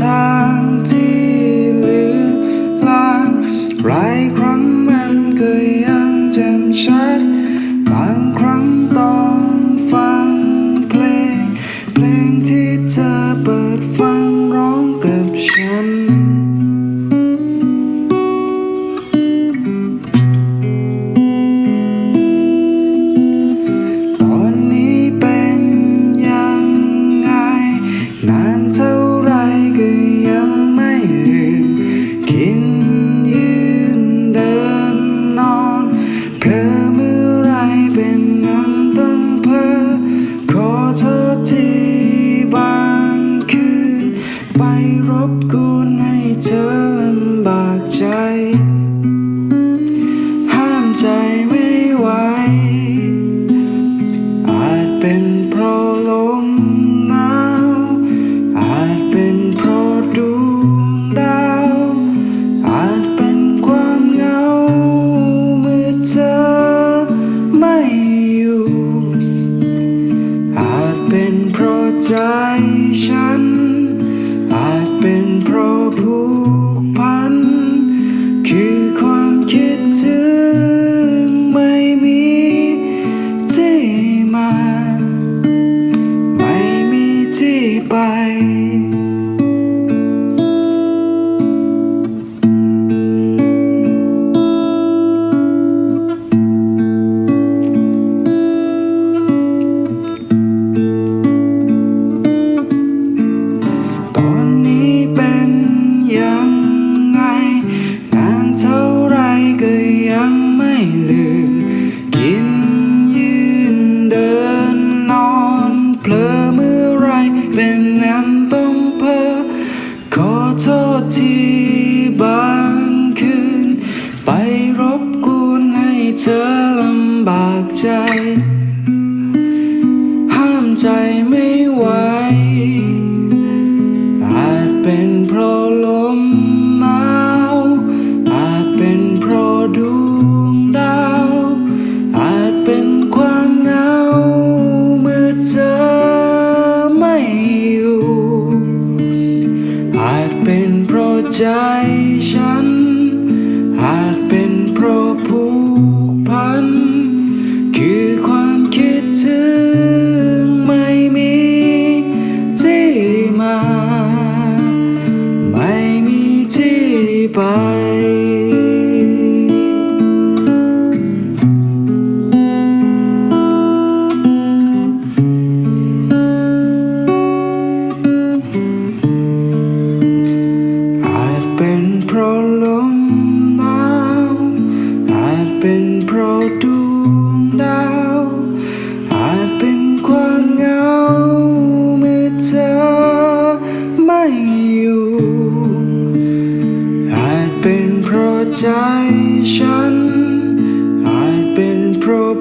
ทางที่ลืมลางหลายครั้งมันก็ยังจำชัด บางครั้งตอนฟังเพลง เพลงที่เธอเปิดฟังร้องกับฉัน Up, tropical ษที่บางคืน ไปรบกวนให้เธอลำบากใจ ห้ามใจไม่ ใจฉัน หากเป็นเพราะผูกพัน คือความคิดถึงไม่มีที่มา ไม่มีที่ไป อยู่ อาจเป็นเพราะใจฉัน อาจเป็นเพราะ